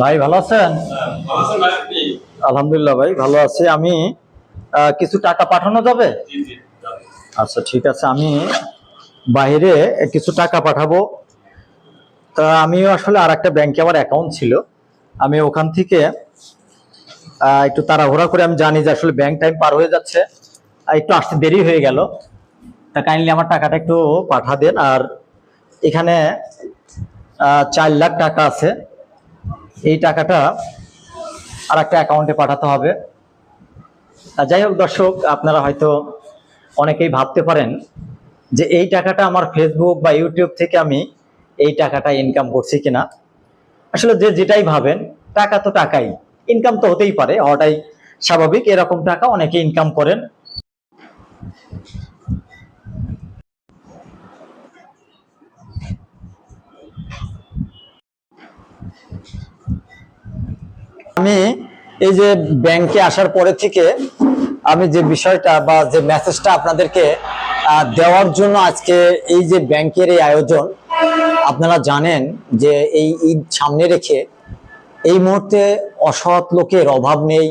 ভাই, ভালো আছেন? আলহামদুলিল্লাহ ভাই, ভালো আছি। আমি কিছু টাকা পাঠানো যাবে? আচ্ছা ঠিক আছে। আমি বাইরে কিছু টাকা পাঠাবো। তা আমিও আসলে আর একটা ব্যাংকে আমার অ্যাকাউন্ট ছিল। আমি ওখান থেকে একটু তাড়াহুড়া করে আমি জানি যে আসলে ব্যাংক টাইম পার হয়ে যাচ্ছে। একটু আসতে দেরি হয়ে গেল। তা কাইন্ডলি আমার টাকাটা একটু পাঠা দেন। আর এখানে চার লাখ টাকা আছে। এই টাকাটা আর একটা অ্যাকাউন্টে পাঠাতে হবে। যাই হোক দর্শক, আপনারা হয়তো অনেকেই ভাবতে পারেন যে এই টাকাটা আমার ফেসবুক বা ইউটিউব থেকে আমি এই টাকাটা ইনকাম করছি কিনা। আসলে যে যেটাই ভাবেন, টাকা তো টাকাই। ইনকাম তো হতেই পারে, হওয়াটাই স্বাভাবিক। এরকম টাকা অনেকে ইনকাম করেন। আমি এই যে ব্যাংকে আসার পরে থেকে আমি যে বিষয়টা বা যে মেসেজটা আপনাদেরকে দেওয়ার জন্য আজকে এই যে ব্যাংকের এই আয়োজন, আপনারা জানেন যে এই ঈদ সামনে রেখে এই মুহূর্তে অসৎ লোকের অভাব নেই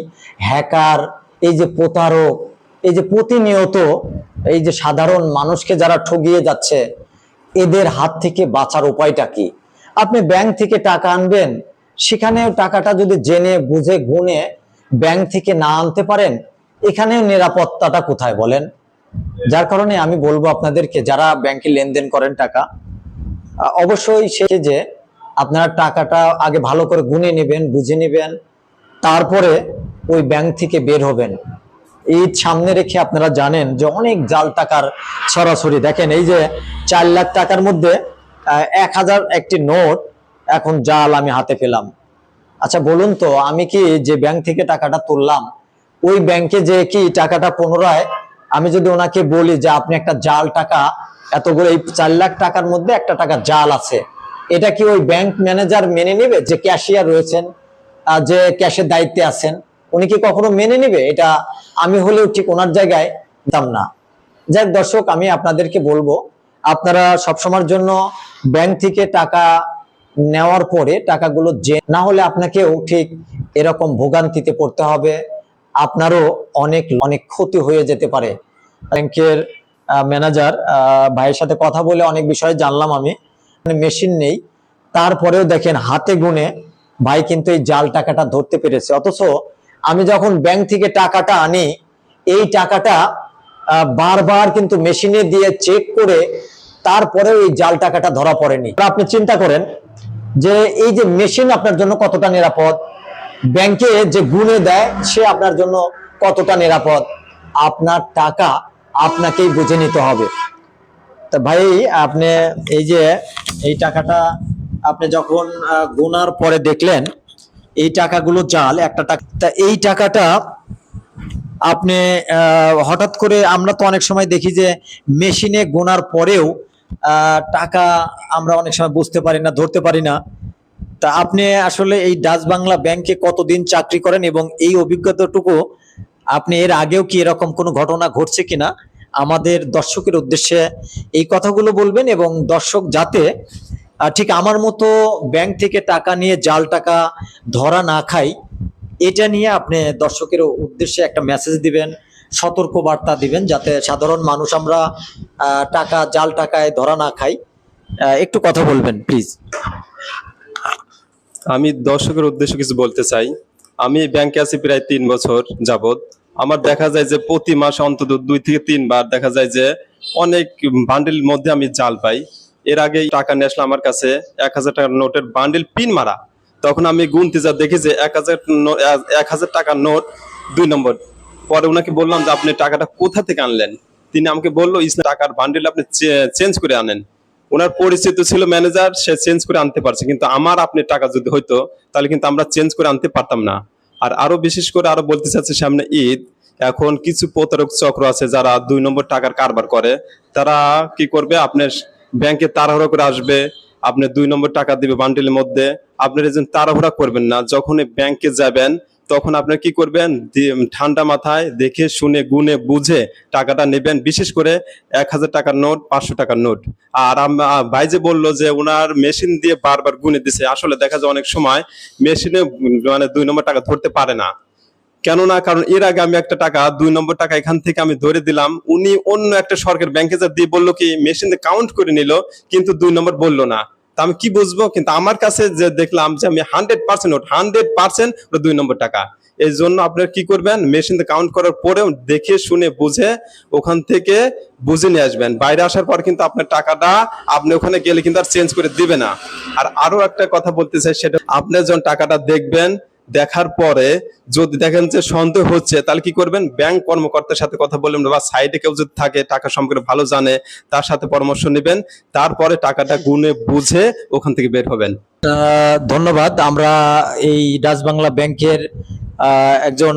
হ্যাকার এই যে প্রতারক, এই যে প্রতিনিয়ত এই যে সাধারণ মানুষকে যারা ঠগিয়ে যাচ্ছে, এদের হাত থেকে বাঁচার উপায়টা কি? আপনি ব্যাংক থেকে টাকা আনবেন সেখানে টাকাটা যদি জেনে, বুঝে, গুনে ব্যাংক থেকে না আনতে পারেন, এখানেও নিরাপত্তাটা কোথায় বলেন? যার কারণে আমি বলব আপনাদেরকে, যারা ব্যাংকে লেনদেন করেন টাকা অবশ্যই সে যে আপনারা টাকাটা আগে ভালো করে গুনে নেবেন, বুঝে নেবেন, তারপরে ওই ব্যাংক থেকে বের হবেন। ঈদ সামনে রেখে আপনারা জানেন যে অনেক জাল টাকার সরাসরি। দেখেন, এই যে চার লাখ টাকার মধ্যে এক হাজার একটি নোট এখন জাল আমি হাতে পেলাম। আচ্ছা বলুন তো, আমি কি যে ব্যাংক থেকে টাকাটা তুললাম, ওই ব্যাংকে যে কি টাকাটা পুনরায়, আমি যদি ওনাকে বলি যে আপনি একটা জাল টাকা, এতগুলো এই চার লাখ টাকার মধ্যে একটা টাকা জাল আছে, এটা কি ওই ব্যাংক ম্যানেজার মেনে নেবে যে ক্যাশিয়ার রয়েছেন যে ক্যাশের দায়িত্বে আছেন? উনি কি কখনো মেনে নেবে? এটা আমি হলেও ঠিক ওনার জায়গায় দাম না। যাই দর্শক, আমি আপনাদেরকে বলব, আপনারা সবসময়ের জন্য ব্যাংক থেকে টাকা নেওয়ার পরে টাকাগুলো যে না হলে আপনাকেও ঠিক এরকম ভোগান্তিতে পড়তে হবে। আপনারও অনেক অনেক ক্ষতি হয়ে যেতে পারে। ব্যাংকের ম্যানেজার ভাইয়ের সাথে কথা বলে অনেক বিষয়ে জানলাম আমি। মেশিন নেই। তারপরেও দেখেন, হাতে গুনে ভাই কিন্তু এই জাল টাকাটা ধরতে পেরেছে। অথচ আমি যখন ব্যাংক থেকে টাকাটা আনি, এই টাকাটা বারবার কিন্তু মেশিনে দিয়ে চেক করে তারপরে এই জাল টাকাটা ধরা পড়েনি। আপনি চিন্তা করেন যে এই যে মেশিন আপনার জন্য কতটা নিরাপদ? ব্যাংকে যে গুনে দেয়, সে আপনার জন্য কতটা নিরাপদ? আপনার টাকা আপনাকেই বুঝে নিতে হবে। তা ভাই, আপনি এই যে এই টাকাটা আপনি যখন গোনার পরে দেখলেন, এই টাকাগুলো জাল, একটা টাকা, তা এই টাকাটা আপনি হঠাৎ করে আমরা তো অনেক সময় দেখি যে মেশিনে গোনার পরেও টাকা আমরা অনেক সময় বুঝতে পারি না, ধরতে পারি না। তা আপনি আসলে এই ডাচ বাংলা ব্যাংকে কতদিন চাকরি করেন এবং এই অভিজ্ঞতাটুকু আপনি এর আগেও কি এরকম কোনো ঘটনা ঘটছে কিনা? আমাদের দর্শকের উদ্দেশ্যে এই কথাগুলো বলবেন এবং দর্শক যাতে ঠিক আমার মতো ব্যাংক থেকে টাকা নিয়ে জাল টাকা ধরা না খাই এটা নিয়ে আপনি দর্শকের উদ্দেশ্যে একটা মেসেজ দিবেন। সতর্ক বার্তা দিবেন যাতে সাধারণ মানুষ আমরা টাকা, জাল টাকায় ধরা না খাই। একটু কথা বলবেন প্লিজ আমি দর্শকের উদ্দেশ্যে কিছু বলতে চাই। আমি ব্যাংকে আছি প্রায় তিন বছর যাবৎ। আমার দেখা যায় যে প্রতি মাসে অন্তত দুই থেকে তিনবার দেখা যায় যে অনেক বান্ডিল মধ্যে আমি জাল পাই। এর আগে টাকা নিয়ে আসলে আমার কাছে এক হাজার টাকার নোটের বান্ডিল পিন মারা। তখন আমি গুনতে যা দেখি যে এক হাজার এক হাজার টাকার নোট দুই নম্বর পরে ওনাকে বললাম যে আপনি টাকাটা কোথা থেকে আনলেন? তিনি আমাকে বলল টাকার বান্ডিল আপনি চেঞ্জ করে আনেন। ওনার পরিচিত ছিল ম্যানেজার সে চেঞ্জ করে আনতে পারছে। কিন্তু আমার আপনি টাকা যদি হইতো, তাহলে কিন্তু আমরা চেঞ্জ করে আনতে পারতাম না। আর আরও বিশেষ করে আরও বলতে চাচ্ছি, সামনে ঈদ, এখন কিছু প্রতারক চক্র আছে যারা দুই নম্বর টাকার কারবার করে। তারা কি করবে? আপনার ব্যাংকে তাড়াহুড়া করে আসবে, আপনি দুই নম্বর টাকা দিবে বান্ডিলের মধ্যে। আপনার এজেন্ট তাড়াহুড়া করবেন না যখন ব্যাংকে যাবেন তখন আপনার কি করবেন? ঠান্ডা মাথায় দেখে, শুনে, গুনে, বুঝে টাকাটা নেবেন। বিশেষ করে এক হাজার টাকার নোট, পাঁচশো টাকার নোট। আর ভাই যে বলল যে ওনার মেশিন দিয়ে বারবার গুনে দিছে, আসলে দেখা যায় অনেক সময় মেশিনে মানে দুই নম্বর টাকা ধরতে পারে না। কেননা, কারণ এর আগে আমি একটা টাকা, দুই নম্বর টাকা এখান থেকে আমি ধরে দিলাম, উনি অন্য একটা সরকার ব্যাংকে যা দিয়ে বলল কি, মেশিন কাউন্ট করে নিল, কিন্তু দুই নম্বর বলল না। তা আমি কি বুঝব? কিন্তু আমার কাছে যে দেখলাম যে আমি হান্ড্রেড পার্সেন্ট হান্ড্রেড পার্সেন্ট দুই নম্বর টাকা। এই জন্য আপনার কি করবেন? মেশিন কাউন্ট করার পরেও দেখে, শুনে, বুঝে ওখান থেকে বুঝে নিয়ে আসবেন। বাইরে আসার পর কিন্তু আপনার টাকাটা আপনি ওখানে গেলে কিন্তু আর চেঞ্জ করে দিবে না। আর আরও একটা কথা বলতে চাই, সেটা আপনি যখন টাকাটা দেখবেন দেখার পরে যদি দেখেন যে সন্দেহ হচ্ছে, তাহলে কি করবেন? ব্যাংক কর্মকর্তার সাথে কথা বলবেন বা সাইডে কেউ যদি থাকে, টাকা সম্পর্কে ভালো জানে, তার সাথে পরামর্শ নেবেন, তারপরে টাকাটা গুনে বুঝে ওখান থেকে বের হবেন। ধন্যবাদ। আমরা এই ডাচ বাংলা ব্যাংকের একজন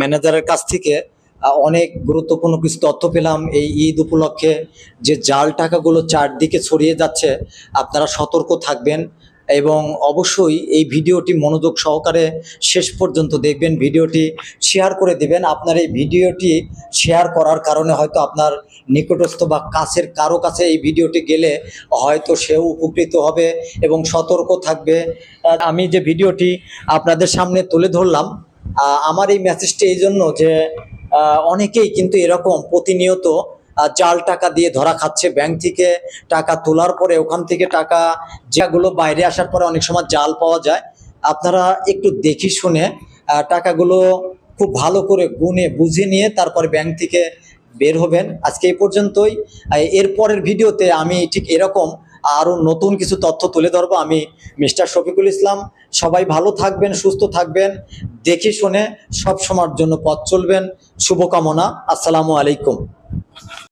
ম্যানেজারের কাছ থেকে অনেক গুরুত্বপূর্ণ কিছু তথ্য পেলাম। এই ঈদ উপলক্ষে যে জাল টাকাগুলো চারদিকে ছড়িয়ে যাচ্ছে, আপনারা সতর্ক থাকবেন। এবং অবশ্যই এই ভিডিওটি মনোযোগ সহকারে শেষ পর্যন্ত দেখবেন, ভিডিওটি শেয়ার করে দিবেন। আপনার এই ভিডিওটি শেয়ার করার কারণে হয়তো আপনার নিকটস্থ বা কাছের কারও কাছে এই ভিডিওটি গেলে হয়তো সেও উপকৃত হবে এবং সতর্ক থাকবে। আমি যে ভিডিওটি আপনাদের সামনে তুলে ধরলাম আমার এই মেসেজটি এই জন্য যে অনেকেই কিন্তু এরকম প্রতিনিয়ত জাল টাকা দিয়ে ধরা খাচ্ছে ব্যাংক থেকে টাকা তোলার পরে ওখান থেকে টাকা যেগুলো বাইরে আসার পরে অনেক সময় জাল পাওয়া যায়। আপনারা একটু দেখি শুনে টাকাগুলো খুব ভালো করে গুনে বুঝে নিয়ে তারপরে ব্যাংক থেকে বের হবেন। আজকে এই পর্যন্তই। আহ, এর পরের ভিডিওতে আমি ঠিক এরকম আরও নতুন কিছু তথ্য তুলে ধরবো। আমি মিস্টার শফিকুল ইসলাম। সবাই ভালো থাকবেন সুস্থ থাকবেন। দেখে শুনে সব সময়ের জন্য পথ চলবেন। শুভকামনা। আসসালামু আলাইকুম।